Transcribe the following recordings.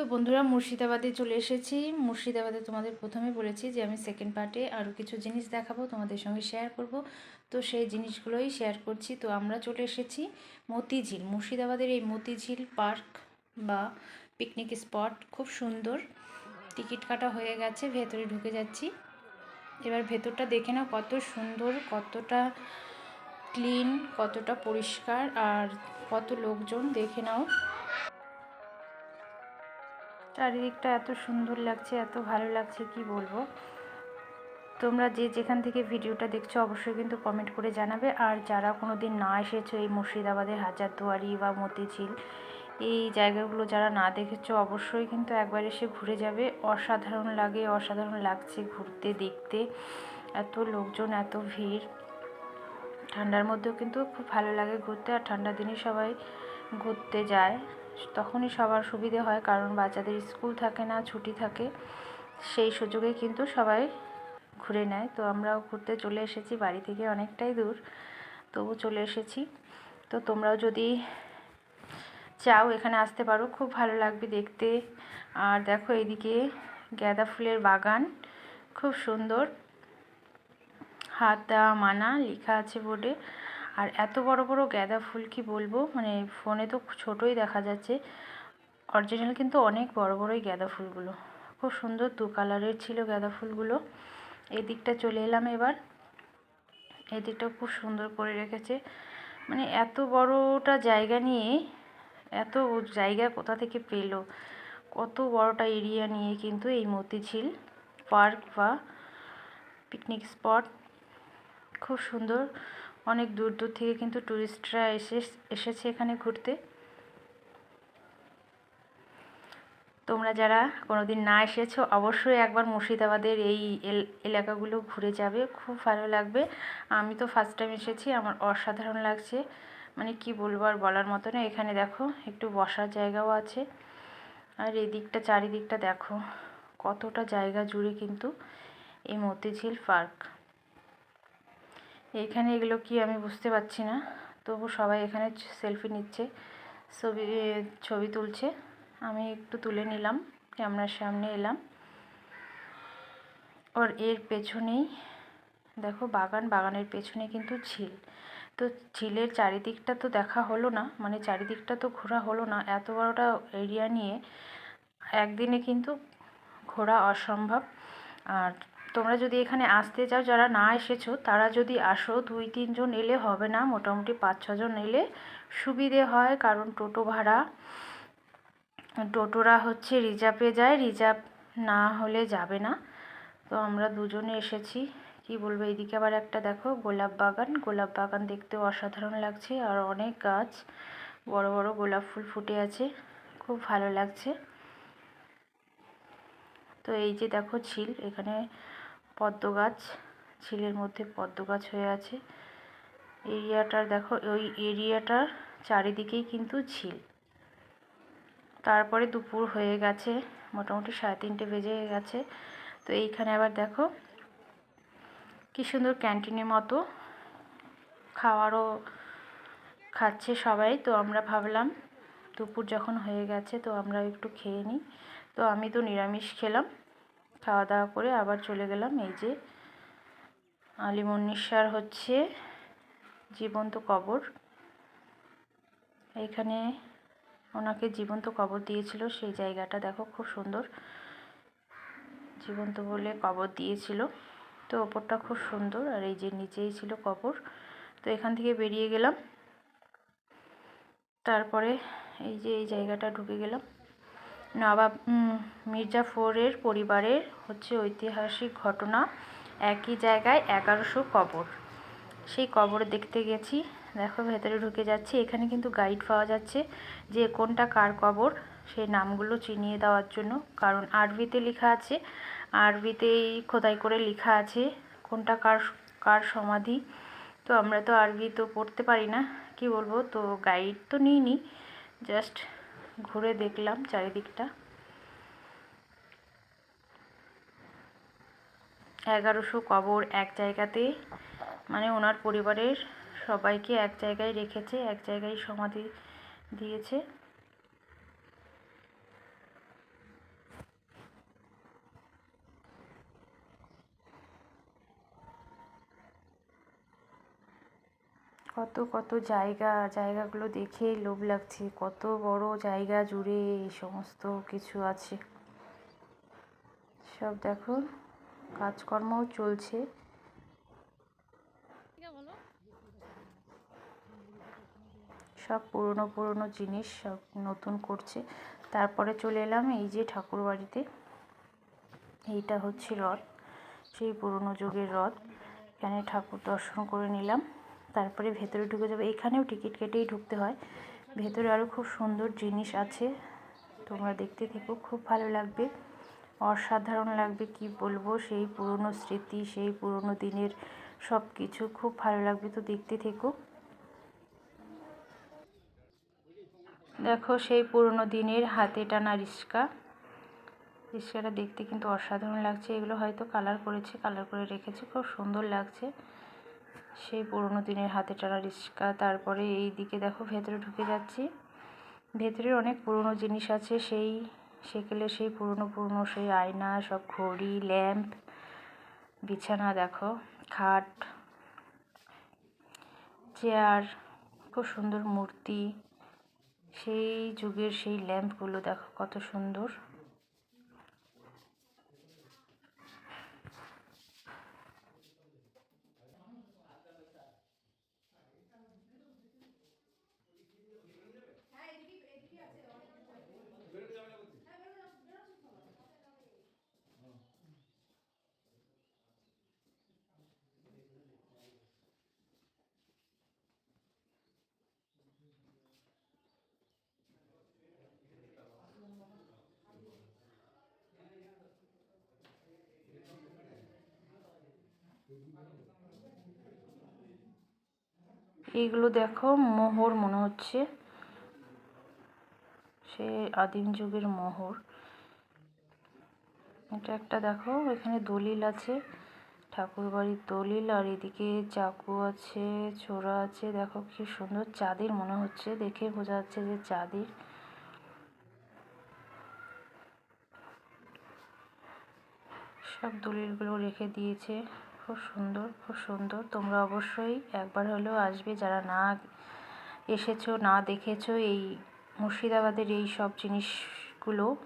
তো বন্ধুরা, মুর্শিদাবাদে চলে এসেছি। মুর্শিদাবাদে তোমাদের প্রথমে বলেছি যে আমি সেকেন্ড পার্টে আরও কিছু জিনিস দেখাবো, তোমাদের সঙ্গে শেয়ার করব। তো সেই জিনিসগুলোই শেয়ার করছি। তো আমরা চলে এসেছি মতিঝিল। মুর্শিদাবাদের এই মতিঝিল পার্ক বা পিকনিক স্পট খুব সুন্দর। টিকিট কাটা হয়ে গেছে, ভেতরে ঢুকে যাচ্ছি। এবার ভেতরটা দেখে নাও, কত সুন্দর, কতটা ক্লিন কতটা পরিষ্কার, আর কত লোকজন দেখে নাও। চারিদিকটা এত সুন্দর লাগছে, এত ভালো লাগছে, কি বলব? তোমরা যে যেখান থেকে ভিডিওটা দেখছ, অবশ্যই কিন্তু কমেন্ট করে জানাবে। আর যারা কোনো দিন না এসেছ এই মুর্শিদাবাদের হাজারদুয়ারি বা মতিঝিল, এই জায়গাগুলো যারা না দেখেছ, অবশ্যই কিন্তু একবার এসে ঘুরে যাবে। অসাধারণ লাগে, অসাধারণ লাগছে ঘুরতে, দেখতে। এত লোকজন, এত ভিড়। ঠান্ডার মধ্যেও কিন্তু খুব ভালো লাগে ঘুরতে। আর ঠান্ডার দিনে সবাই ঘুরতে যায়। তখনই সবার সুবিধে হয়, কারণ বাচ্চাদের স্কুল থাকে না, ছুটি থাকে। সেই সুযোগে কিন্তু সবাই ঘুরে নেয়। তো আমরাও ঘুরতে চলে এসেছি, বাড়ি থেকে অনেকটাই দূর। তবু চলে এসেছি। তো তোমরাও যদি চাও এখানে আসতে পারো, খুব ভালো লাগবে দেখতে। আর দেখো এদিকে গাঁদা ফুলের বাগান, খুব সুন্দর। হাত মানা লেখা আছে বোর্ডে। আর এত বড় বড় গাঁদা ফুল কি বলব? মানে ফোনে তো ছোটোই দেখা যাচ্ছে। অরিজিনাল কিন্তু অনেক বড় বড়ই গাঁদা ফুলগুলো। খুব সুন্দর দু কালারের ছিল গাঁদা ফুলগুলো। এই দিকটা চলে এলাম এবার। এই দিকটা খুব সুন্দর করে রেখেছে। মানে এত বড়টা জায়গা নিয়ে এত জায়গা কোথা থেকে পেল? কত বড়টা এরিয়া নিয়ে কিন্তু এই মতিঝিল পার্ক বা পিকনিক স্পট খুব সুন্দর অনেক দূর দূর থেকে কিন্তু ট্যুরিস্টরা এসে, এসেছে এখানে ঘুরতে। তোমরা যারা কোনো দিন না এসেছ, অবশ্যই একবার মুর্শিদাবাদের এই এলাকাগুলো ঘুরে যাবে। খুব ভালো লাগবে। আমি তো ফার্স্ট টাইম এসেছি, আমার অসাধারণ লাগছে। মানে কি বলব আর বলার মতো না, এখানে দেখো একটু বসার জায়গাও আছে। আর এদিকটা, চারিদিকটা দেখো, কতটা জায়গা জুড়ে কিন্তু এই মতিঝিল পার্ক। এখানে এগুলো কি আমি বুঝতে পারছি না। তবু সবাই এখানে সেলফি নিচ্ছে, ছবি ছবি তুলছে। আমি একটু তুলে নিলাম, ক্যামেরার সামনে এলাম। ওর এর পেছনেই, দেখো বাগান, বাগানের পেছনে কিন্তু ঝিল। তো ঝিলের চারিদিকটা তো দেখা হলো না মানে চারিদিকটা তো ঘোরা হলো না। এত বড়টা এরিয়া নিয়ে একদিনে কিন্তু ঘোরা অসম্ভব। আর তোমরা যদি এখানে আসতে চাও, যারা না এসেছ, তারা যদি আসো, দুই, তিনজন এলে হবে না। মোটামুটি পাঁচ ছজন এলে সুবিধে হয়, কারণ টোটো ভাড়া। টোটোরা হচ্ছে রিজার্ভে যায়, রিজার্ভ না হলে যাবে না। তো আমরা দুজনে এসেছি। কি বলব, এইদিকে আবার একটা দেখো, গোলাপ বাগান। গোলাপ বাগান দেখতে অসাধারণ লাগছে, আর অনেক গাছ। বড় বড় গোলাপ ফুল ফুটে আছে। খুব ভালো লাগছে। তো এই যে দেখো ঝিল, এখানে পদ্ম গাছ ঝিলের মধ্যে পদ্ম গাছ হয়ে আছে। এরিয়াটার দেখো, ওই এরিয়াটার চারিদিকেই কিন্তু ঝিল। তারপরে দুপুর হয়ে গেছে, মোটামুটি সাড়ে তিনটে বেজে গেছে। তো এইখানে আবার দেখো, কী সুন্দর ক্যান্টিনের মতো খাওয়ারও খাচ্ছে সবাই। তো আমরা ভাবলাম, দুপুর যখন হয়ে গেছে তো আমরা একটু খেয়ে নিই। তো আমি তো নিরামিষ খেলাম। খাওয়া দাওয়া করে আবার চলে গেলাম। এই যে, আলিমন্নিসার হচ্ছে জীবন্ত কবর। এখানে ওনাকে জীবন্ত কবর দিয়েছিল, সেই জায়গাটা দেখো খুব সুন্দর। জীবন্ত বলে কবর দিয়েছিল। তো ওপরটা খুব সুন্দর, আর এই যে নিচেই ছিল কবর। তো এখান থেকে বেরিয়ে গেলাম। তারপরে এই যে, এই জায়গাটা ঢুকে গেলাম। নবাব মির্জাফরের পরিবারের হচ্ছে ঐতিহাসিক ঘটনা। একই জায়গায় এগারোশো কবর। সেই কবর দেখতে গেছি। দেখো, ভেতরে ঢুকে যাচ্ছে। এখানে কিন্তু গাইড পাওয়া যাচ্ছে যে কোনটা কার কবর। সেই নামগুলো চিনিয়ে দেওয়ার জন্য। কারণ আরবিতে লেখা আছে। আরবিতেই খোদাই করে লেখা আছে কোনটা কার কার সমাধি। তো আমরা তো আরবি তো পড়তে পারি না। কি বলব? তো গাইড তো নিইনি। জাস্ট ঘুরে দেখলাম চারিদিকটা। এগারোশো কবর এক জায়গাতে মানে ওনার পরিবারের সবাইকে এক জায়গায় রেখেছে, এক জায়গায় সমাধি দিয়েছে। কত কত জায়গা, জায়গাগুলো দেখেই লোভ লাগছে। কত বড় জায়গা জুড়ে এই সমস্ত কিছু আছে। সব দেখো, কাজকর্মও চলছে। সব পুরনো পুরনো জিনিস সব নতুন করছে। তারপরে চলে এলাম এই যে ঠাকুর বাড়িতে। এইটা হচ্ছে রথ, সেই পুরনো যুগের রথ। এখানে ঠাকুর দর্শন করে নিলাম। তারপরে ভেতরে ঢুকে যাবে। এখানেও টিকিট কেটেই ঢুকতে হয়। ভেতরে আরও খুব সুন্দর জিনিস আছে। তোমরা দেখতে থেকো, খুব ভালো লাগবে। অসাধারণ লাগবে, কি বলব? সেই পুরনো স্মৃতি, সেই পুরনো দিনের সব কিছু খুব ভালো লাগবে, তো দেখতে থেকো। দেখো, সেই পুরনো দিনের হাতে টানা রিক্সা রিক্সাটা দেখতে কিন্তু অসাধারণ লাগছে। এগুলো হয়তো কালার করেছে, কালার করে রেখেছে, খুব সুন্দর লাগছে। সেই পুরনো দিনের হাতে টানা রিক্সা। তারপরে এই দিকে দেখো ভেতরে ঢুকে যাচ্ছি। ভেতরে অনেক পুরনো জিনিস আছে, সেই সেকেলে সেই পুরনো পুরনো সেই আয়না, সব ঘড়ি, ল্যাম্প, বিছানা দেখো, খাট, চেয়ার, খুব সুন্দর মূর্তি। সেই যুগের সেই ল্যাম্পগুলো দেখো কত সুন্দর। এইগুলো দেখো, মোহর মনে হচ্ছে। সে আদিম যুগের মোহর। এটা একটা দেখো, এখানে দলিল আছে, ঠাকুর বাড়ির দলিল, আর এদিকে চাকু আছে, ছোড়া আছে। দেখো কি সুন্দর চাঁদের মনে হচ্ছে, দেখে বোঝা যাচ্ছে যে চাঁদের। সব দলিলগুলো রেখে দিয়েছে। খুব সুন্দর খুব সুন্দর। তোমরা অবশ্যই একবার হলেও আসবে। যারা না এসেছ, না দেখেছ, এই মুর্শিদাবাদের এই সব জিনিসগুলো,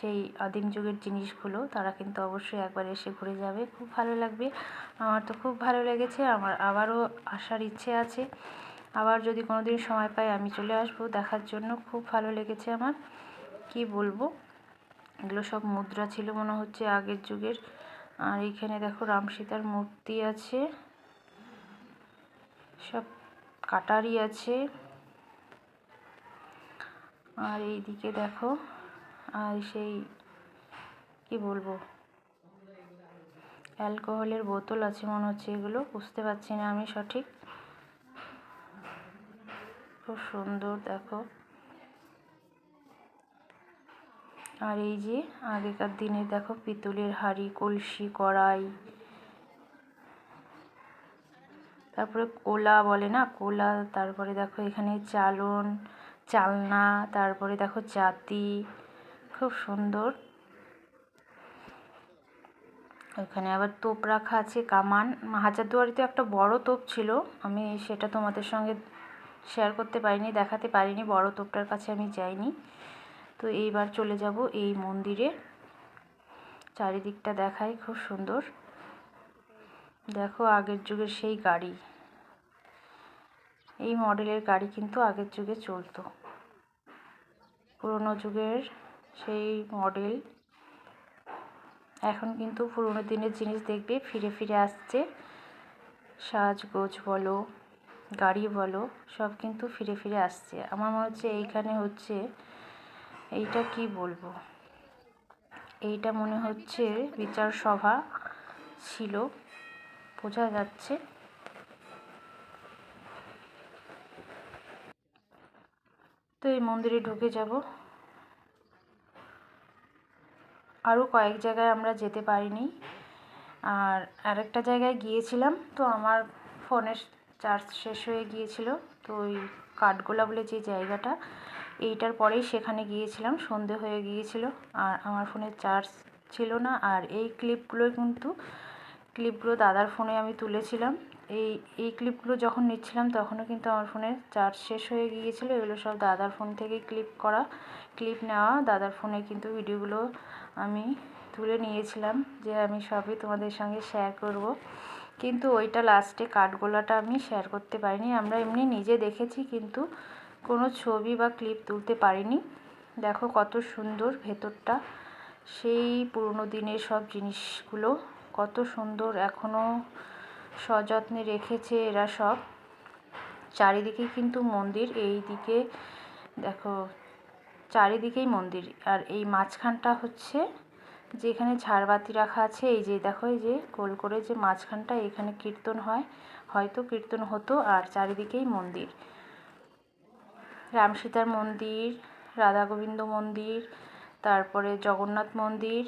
সেই আদিম যুগের জিনিসগুলো, তারা কিন্তু অবশ্যই একবার এসে ঘুরে যাবে। খুব ভালো লাগবে। আমার তো খুব ভালো লেগেছে। আমার আবারও আসার ইচ্ছে আছে। আবার যদি কোনো দিন সময় পাই, আমি চলে আসব। দেখার জন্য খুব ভালো লেগেছে আমার। কি বলব? এগুলো সব মুদ্রা ছিল মনে হচ্ছে আগের যুগের। আর এখানে দেখো রাম সীতার মূর্তি আছে। সব কাটারি আছে। আর এইদিকে দেখো, আর সেই, কি বলব? অ্যালকোহলের বোতল আছে মনে হচ্ছে এগুলো, বুঝতে পারছি না আমি সঠিক। খুব সুন্দর, দেখো। আর এই যে আগেকার দিনে দেখো পিতলের হাঁড়ি, কলসি, কড়াই। তারপরে কোলা বলে না? কোলা, তারপরে দেখো এখানে চালন, চালনা, তারপরে দেখো জাতি খুব সুন্দর। ওখানে আবার তোপ রাখা আছে, কামান। হাজারদুয়ারিতে একটা বড় তোপ ছিল। আমি সেটা তোমাদের সঙ্গে শেয়ার করতে পারিনি, দেখাতে পারিনি। বড় তোপটার কাছে আমি যাইনি। তো এইবার চলে যাব এই মন্দিরে। চারিদিকটা দেখাই খুব সুন্দর। দেখো আগের যুগের সেই গাড়ি। এই মডেলের গাড়ি কিন্তু আগের যুগে চলতো। পুরনো যুগের সেই মডেল। এখন কিন্তু পুরনো দিনের জিনিস দেখবে, ফিরে ফিরে আসছে। সাজগোজ বলো, গাড়ি বলো, সব কিন্তু ফিরে ফিরে আসছে। আমার মনে হচ্ছে এইখানে হচ্ছে এইটা কি বলব? এইটা মনে হচ্ছে বিচার সভা ছিল। বোঝা যাচ্ছে। তো এই মন্দিরে ঢুকে যাব। আরও কয়েক জায়গায় আমরা যেতে পারিনি। আর আরেকটা জায়গায় গিয়েছিলাম, তো আমার ফোনের চার্জ শেষ হয়ে গিয়েছিল। তো ওই কাঠগোলা বলে যে জায়গাটা এইটার পরেই সেখানে গিয়েছিলাম, সন্ধে হয়ে গিয়েছিল, আর আমার ফোনে চার্জ ছিল না, আর এই ক্লিপগুলো কিন্তু, ক্লিপগুলো দাদার ফোনে আমি তুলেছিলাম। এই এই ক্লিপগুলো যখন নিচ্ছিলাম তখনও কিন্তু আমার ফোনে চার্জ শেষ হয়ে গিয়েছিল, এগুলো সব দাদার ফোন থেকে ক্লিপ করা, ক্লিপ নেওয়া, দাদার ফোনে কিন্তু ভিডিওগুলো আমি তুলে নিয়েছিলাম যে আমি সবই তোমাদের সঙ্গে শেয়ার করব। কিন্তু ওইটা লাস্টে কাঠগোলাটা আমি শেয়ার করতে পারিনি, আমরা এমনি নিজে দেখেছি কিন্তু কোনো ছবি বা ক্লিপ তুলতে পারিনি। দেখো কত সুন্দর ভেতরটা। সেই পুরনো দিনের সব জিনিসগুলো কত সুন্দর এখনও সযত্নে রেখেছে এরা সব। চারিদিকে কিন্তু মন্দির এই দিকে দেখো, চারিদিকেই মন্দির। আর এই মাঝখানটা হচ্ছে যেখানে ঝাড়বাতি রাখা আছে, এই যে দেখো, এই যে গোল করে যে মাঝখানটা এখানে কীর্তন হয়। হয়তো কীর্তন হতো আর চারিদিকেই মন্দির। রাম সীতার মন্দির রাধা গোবিন্দ মন্দির, তারপরে জগন্নাথ মন্দির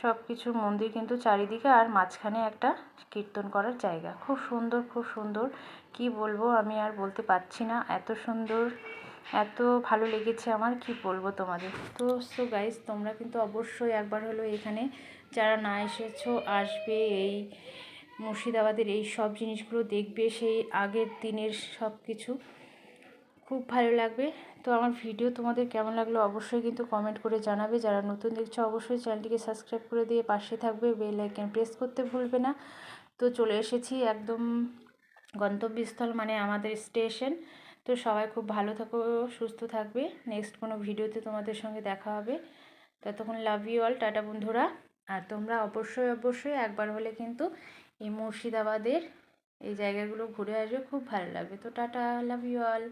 সব কিছু মন্দির কিন্তু চারিদিকে আর মাঝখানে একটা কীর্তন করার জায়গা। খুব সুন্দর খুব সুন্দর। কি বলব, আমি আর বলতে পারছি না। এত সুন্দর, এত ভালো লেগেছে আমার, কি বলব তোমাদের? তো সো গাইজ তোমরা কিন্তু অবশ্যই একবার হলো এখানে যারা না এসেছ, আসবে এই মুর্শিদাবাদের এই সব জিনিসগুলো দেখবে সেই আগের দিনের সব কিছু। খুব ভালো লাগবে। তো আমার ভিডিও তোমাদের কেমন লাগল অবশ্যই কিন্তু কমেন্ট করে জানাবে। যারা নতুন দেখছ অবশ্যই চ্যানেলটিকে সাবস্ক্রাইব করে দিয়ে পাশে থাকবে বেল আইকন প্রেস করতে ভুলবে না। তো চলে এসেছি একদম গন্তব্যস্থল মানে আমাদের স্টেশন তো সবাই খুব ভালো থাকো, সুস্থ থাকবে। নেক্সট কোনো ভিডিওতে তোমাদের সঙ্গে দেখা হবে। ততক্ষণ লাভ ইউ অল টাটা বন্ধুরা। আর তোমরা অবশ্যই অবশ্যই একবার হলে কিন্তু এই মুর্শিদাবাদের এই জায়গাগুলো ঘুরে আসবে খুব ভালো লাগবে। তো টাটা লাভ ইউ অল